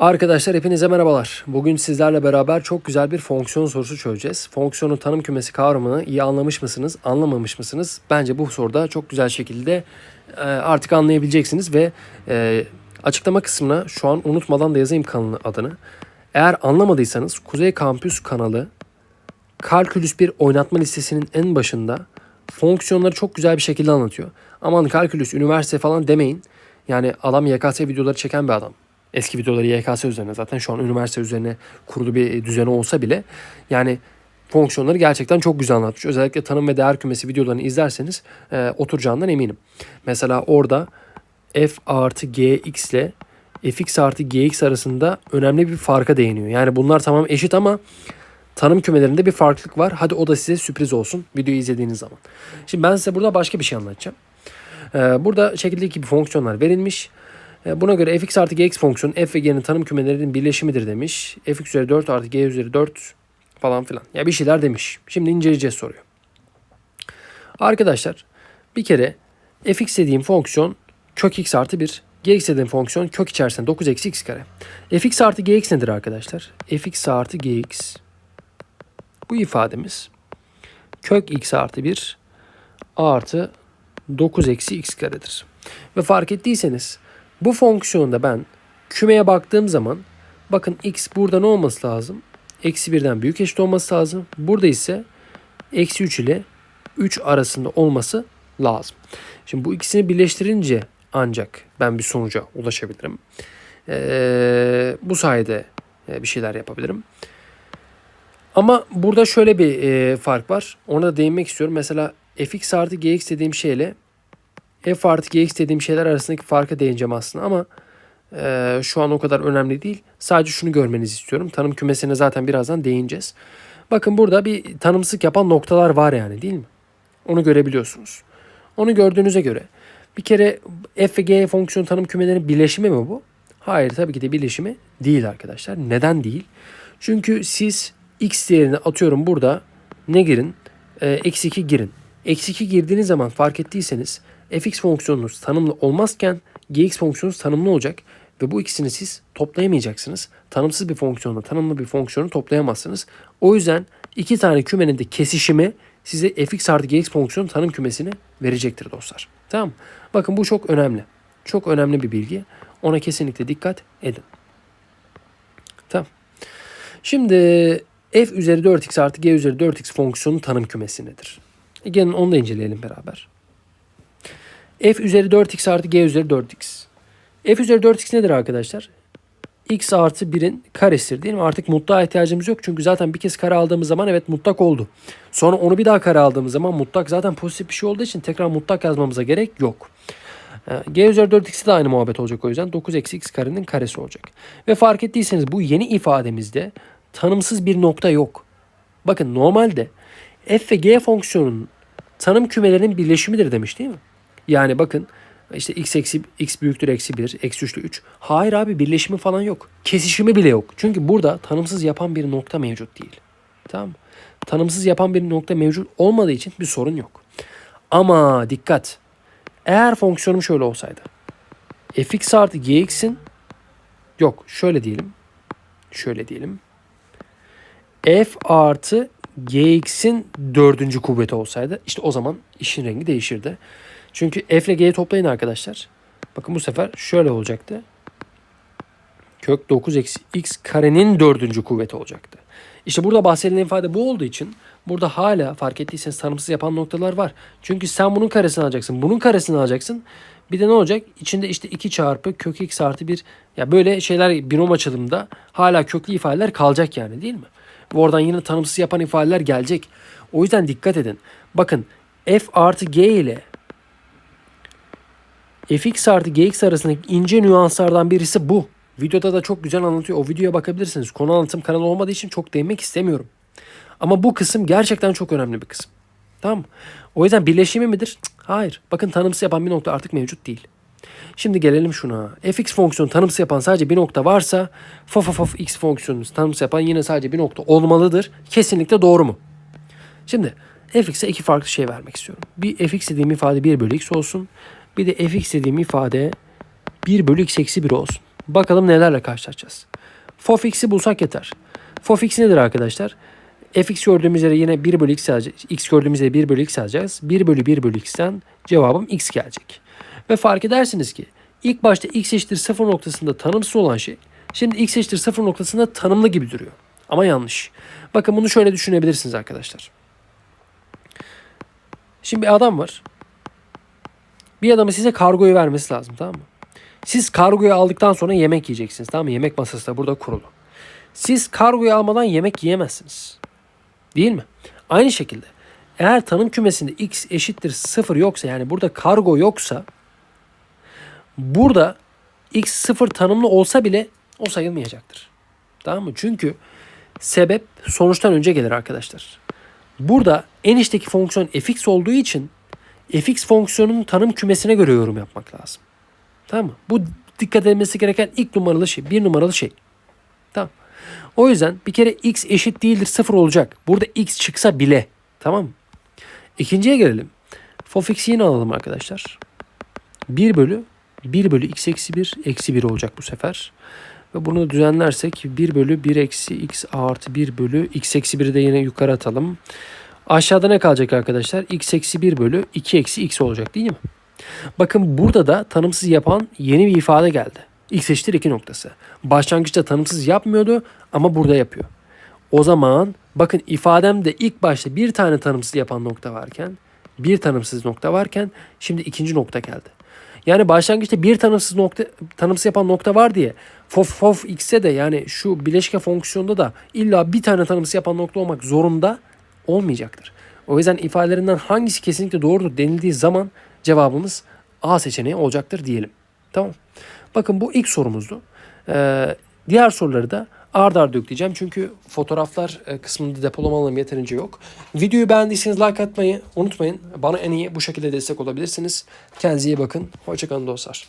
Arkadaşlar hepinize merhabalar. Bugün sizlerle beraber çok güzel bir fonksiyon sorusu çözeceğiz. Fonksiyonun tanım kümesi kavramını iyi anlamış mısınız, anlamamış mısınız? Bence bu soruda çok güzel şekilde e, artık anlayabileceksiniz ve e, açıklama kısmına şu an unutmadan da yazayım kanalın adını. Eğer anlamadıysanız Kuzey Kampüs kanalı kalkülüs bir oynatma listesinin en başında fonksiyonları çok güzel bir şekilde anlatıyor. Aman kalkülüs, üniversite falan demeyin. Yani adam YKS videoları çeken bir adam. Eski videoları YKS üzerine zaten şu an üniversite üzerine kurulu bir düzeni olsa bile yani fonksiyonları gerçekten çok güzel anlatmış. Özellikle tanım ve değer kümesi videolarını izlerseniz e, oturacağından eminim. Mesela orada f artı gx ile fx artı gx arasında önemli bir farka değiniyor. Yani bunlar tamam eşit ama tanım kümelerinde bir farklılık var. Hadi o da size sürpriz olsun videoyu izlediğiniz zaman. Şimdi ben size burada başka bir şey anlatacağım. Ee, burada şekildeki gibi fonksiyonlar verilmiş. Ee, Buna göre fx artı gx fonksiyonu f ve g'nin tanım kümelerinin birleşimidir demiş. fx üzeri 4 artı g üzeri 4 falan filan. Ya bir şeyler demiş. Şimdi inceleyeceğiz soruyu. Arkadaşlar bir kere fx dediğim fonksiyon kök x artı 1. gx dediğim fonksiyon kök içerisinde 9 eksi x kare. fx artı gx nedir arkadaşlar? fx artı gx bu ifademiz kök x artı 1 artı 9 eksi x karedir. Ve fark ettiyseniz bu fonksiyonda ben kümeye baktığım zaman bakın x burada ne olması lazım? Eksi 1'den büyük eşit olması lazım. Burada ise eksi 3 ile 3 arasında olması lazım. Şimdi bu ikisini birleştirince ancak ben bir sonuca ulaşabilirim. Ee, bu sayede e, bir şeyler yapabilirim. Ama burada şöyle bir e, fark var. Ona da değinmek istiyorum. Mesela fx artı gx dediğim şeyle f artı gx dediğim şeyler arasındaki farka değineceğim aslında ama e, şu an o kadar önemli değil. Sadece şunu görmenizi istiyorum. Tanım kümesine zaten birazdan değineceğiz. Bakın burada bir tanımsızlık yapan noktalar var yani değil mi? Onu görebiliyorsunuz. Onu gördüğünüze göre bir kere f ve g fonksiyon tanım kümelerinin birleşimi mi bu? Hayır tabii ki de birleşimi değil arkadaşlar. Neden değil? Çünkü siz x değerini atıyorum burada ne girin? E, Eksi 2 girin. Eksi 2 girdiğiniz zaman fark ettiyseniz fx fonksiyonunuz tanımlı olmazken gx fonksiyonunuz tanımlı olacak ve bu ikisini siz toplayamayacaksınız. Tanımsız bir fonksiyonla tanımlı bir fonksiyonu toplayamazsınız. O yüzden iki tane kümenin de kesişimi size fx artı gx fonksiyonu tanım kümesini verecektir dostlar. Tamam? Bakın bu çok önemli. Çok önemli bir bilgi. Ona kesinlikle dikkat edin. Tamam. Şimdi f üzeri 4x artı g üzeri 4x fonksiyonu tanım kümesi nedir? E gelin onu da inceleyelim beraber. F üzeri 4x artı g üzeri 4x. f üzeri 4x nedir arkadaşlar? x artı 1'in karesidir değil mi? Artık mutlağa ihtiyacımız yok. Çünkü zaten bir kez kare aldığımız zaman evet mutlak oldu. Sonra onu bir daha kare aldığımız zaman mutlak zaten pozitif bir şey olduğu için tekrar mutlak yazmamıza gerek yok. Ee, G üzeri 4x'de de aynı muhabbet olacak o yüzden. 9 eksi x karenin karesi olacak. Ve fark ettiyseniz bu yeni ifademizde tanımsız bir nokta yok. Bakın normalde f ve g fonksiyonunun tanım kümelerinin birleşimidir demiş değil mi? Yani bakın işte x eksi x büyüktür eksi 1, eksi 3'lü 3. Hayır abi birleşimi falan yok. Kesişimi bile yok. Çünkü burada tanımsız yapan bir nokta mevcut değil. Tamam? Tanımsız yapan bir nokta mevcut olmadığı için bir sorun yok. Ama dikkat. Eğer fonksiyonum şöyle olsaydı. fx artı gx'in yok şöyle diyelim. Şöyle diyelim. f artı gx'in dördüncü kuvveti olsaydı işte o zaman işin rengi değişirdi. Çünkü f ile g'yi toplayın arkadaşlar. Bakın bu sefer şöyle olacaktı. Kök 9 eksi x karenin dördüncü kuvveti olacaktı. İşte burada bahsedilen ifade bu olduğu için burada hala fark ettiyseniz tanımsız yapan noktalar var. Çünkü sen bunun karesini alacaksın. Bunun karesini alacaksın. Bir de ne olacak? İçinde işte 2 çarpı kök x artı 1. Ya böyle şeyler binom açılımda hala köklü ifadeler kalacak yani değil mi? Ve oradan yine tanımsız yapan ifadeler gelecek. O yüzden dikkat edin. Bakın f artı g ile fx artı gx arasındaki ince nüanslardan birisi bu. Videoda da çok güzel anlatıyor. O videoya bakabilirsiniz. Konu anlatım kanalı olmadığı için çok değinmek istemiyorum. Ama bu kısım gerçekten çok önemli bir kısım. Tamam? O yüzden birleşimi midir? Cık, hayır. Bakın tanımsız yapan bir nokta artık mevcut değil. Şimdi gelelim şuna. fx fonksiyonu tanımsız yapan sadece bir nokta varsa f f f x fonksiyonu tanımsız yapan yine sadece bir nokta olmalıdır. Kesinlikle doğru mu? Şimdi fx'e iki farklı şey vermek istiyorum. Bir fx dediğim ifade 1 bölü x olsun. Bir de fx dediğim ifade 1 bölü x eksi 1 olsun. Bakalım nelerle karşılaşacağız. Fofx'i bulsak yeter. Fofx nedir arkadaşlar? fx gördüğümüz yere yine 1 bölü x alacağız. x gördüğümüz yere 1 bölü x alacağız. 1 bölü 1 bölü x'ten cevabım x gelecek. Ve fark edersiniz ki ilk başta x eşittir 0 noktasında tanımsız olan şey şimdi x eşittir 0 noktasında tanımlı gibi duruyor. Ama yanlış. Bakın bunu şöyle düşünebilirsiniz arkadaşlar. Şimdi bir adam var. Bir adamın size kargoyu vermesi lazım tamam mı? Siz kargoyu aldıktan sonra yemek yiyeceksiniz tamam mı? Yemek masası da burada kurulu. Siz kargoyu almadan yemek yiyemezsiniz. Değil mi? Aynı şekilde eğer tanım kümesinde x eşittir 0 yoksa yani burada kargo yoksa burada x 0 tanımlı olsa bile o sayılmayacaktır. Tamam mı? Çünkü sebep sonuçtan önce gelir arkadaşlar. Burada en içteki fonksiyon fx olduğu için fx fonksiyonunun tanım kümesine göre yorum yapmak lazım. Tamam mı? Bu dikkat edilmesi gereken ilk numaralı şey, bir numaralı şey. Tamam. O yüzden bir kere x eşit değildir sıfır olacak. Burada x çıksa bile. Tamam mı? İkinciye gelelim. Fofx'i yine alalım arkadaşlar. 1 bölü 1 bölü x eksi 1 eksi 1 olacak bu sefer. Ve bunu düzenlersek 1 bölü 1 eksi x artı 1 bölü x eksi 1'i de yine yukarı atalım. Aşağıda ne kalacak arkadaşlar? x eksi 1 bölü 2 eksi x olacak değil mi? Bakın burada da tanımsız yapan yeni bir ifade geldi. x eşittir 2 noktası. Başlangıçta tanımsız yapmıyordu ama burada yapıyor. O zaman bakın ifademde ilk başta bir tane tanımsız yapan nokta varken bir tanımsız nokta varken şimdi ikinci nokta geldi. Yani başlangıçta bir tanımsız nokta tanımsız yapan nokta var diye fof fof x'e de yani şu bileşke fonksiyonda da illa bir tane tanımsız yapan nokta olmak zorunda olmayacaktır. O yüzden ifadelerinden hangisi kesinlikle doğrudur denildiği zaman cevabımız A seçeneği olacaktır diyelim. Tamam. Bakın bu ilk sorumuzdu. Ee, diğer soruları da ard arda yükleyeceğim. Çünkü fotoğraflar e, kısmında depolama alanım yeterince yok. Videoyu beğendiyseniz like atmayı unutmayın. Bana en iyi bu şekilde destek olabilirsiniz. Kendinize iyi bakın. Hoşçakalın dostlar.